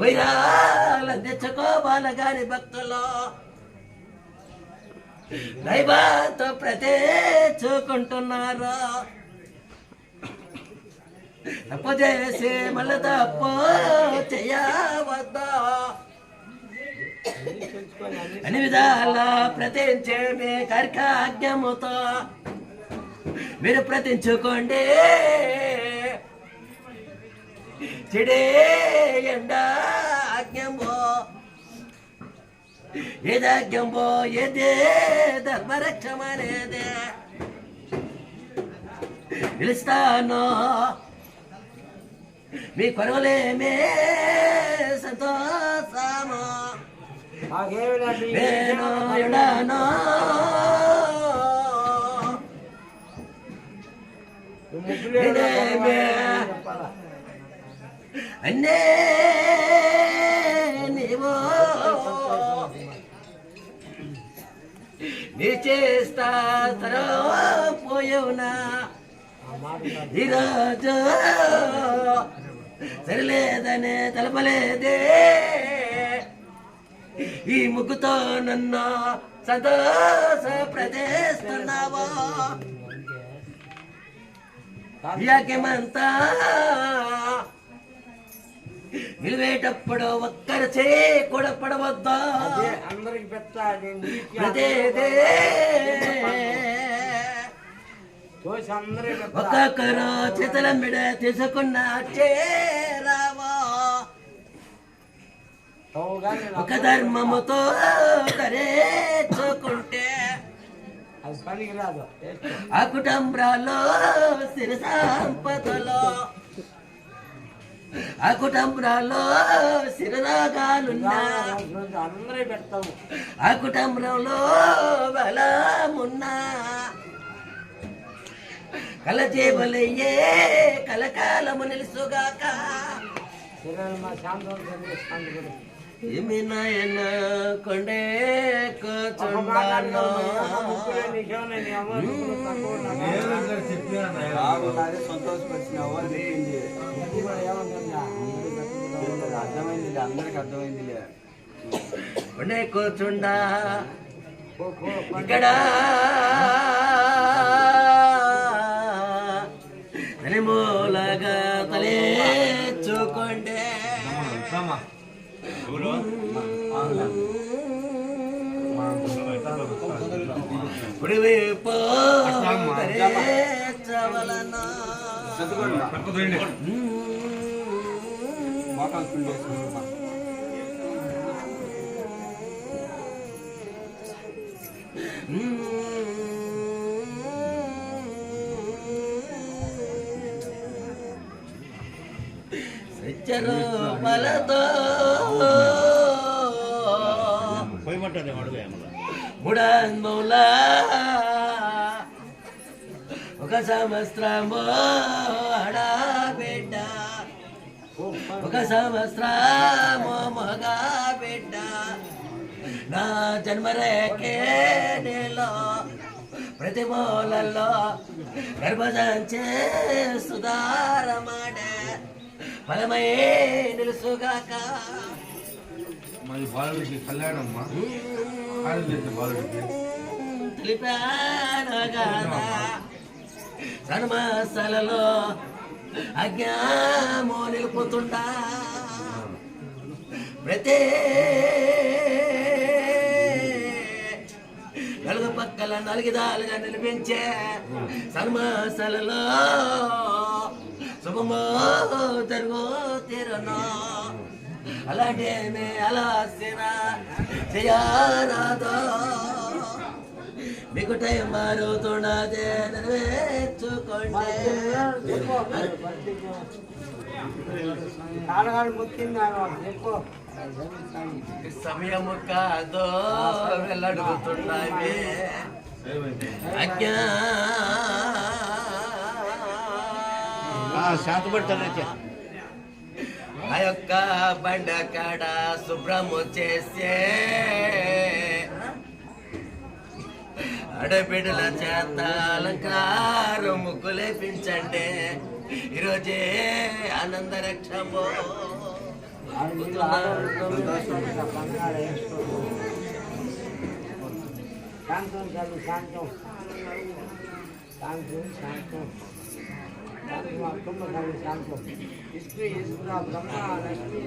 వైరాల తెచ్చుకోవాల గారి భక్తులు. దైవాతో ప్రతేచుకుంటున్నారు తప్పు చేసి మళ్ళీ తప్పు చేయవద్దా? అన్ని విధాల ప్రతించే మీ కర్కాజ్ఞముతో మీరు ప్రతించుకోండి. చెడే ఎండ ఆజ్ఞంబో ఏదాజ్ఞంబో ఏదే ధర్మరక్షమనేదే పిలుస్తాను మీ కొరవలేమే సంతోషము నేను ఎడానో అన్నే నీవో నీ చేస్తా తరవా పోయవునా ఈరోజు సరిలేదనే తెలపలేదే. ఈ ముగ్గుతో నన్ను సంతోష ప్రదేశిస్తున్నావా? యాకేమంతా నిలివేటప్పుడు ఒక్కరు చేయి కూడా పడవద్దా అందరికి ఒక్కొక్కరు చేతుల మిడ తీసుకున్న చేరావా ఒక ధర్మముతో రాదు. ఆ కుటుంబాల్లో సిరి సంపదలో ఆ కుటుంబాల్లో సిరిరాగాలున్నా అందరూ పెడతాము ఆ కుటుంబంలో బలమున్నా. కలజేబలయ్యే కలకాలము నిలుసుగాక. ఏమి నాయన కొండే మాట కూర్చుండాను. అర్థమైందిలే అందరికి అర్థమైందిలే. కొండే కూర్చుండా కో, కో, పని. ఇక్కడ తనిమూలగా తలేచుకోండి మోకాలు పిండి వేసుకుంటున్నా సత్యరూపలతో ముడాన్మౌల ఒక సంవత్సరము పని. ఒక సంవత్సరము మగ బిడ్డ. నా జన్మరేఖే నీలో ప్రతి మూలలో గర్భజంచే సుధారమాడే ఫలమై నిలుసుగాక. మరి బాలుడికి తెలిపాను సన్మాసాలలో అజ్ఞామో నిలుపుతుండా ప్రతి నలుగు పక్కల నలుగుదాలుగా నిలిపించే సన్మాసలలో శుభమో జరుగు తీరును. అలాంటి అలా చేయరాదో మీకు టైం మారుతున్నదే నెరవేర్చుకోండి సమయము కాదో వెళ్ళడుగుతున్నవి అజ్ఞా. శాంతపడతానే ఆ యొక్క బండ కాడ శుభ్రము చేసే అడబిడల చేత అలంకారం ముగ్గులేపించండి ఈరోజే ఆనంద రక్షము పొందుతున్నాను శాంతం చదువు శాంతం శాంతం శాంతం శాంతం అక్కమ్మ చదువు శాంతం విష్ణు ఈశ్వర బ్రహ్మ లక్ష్మి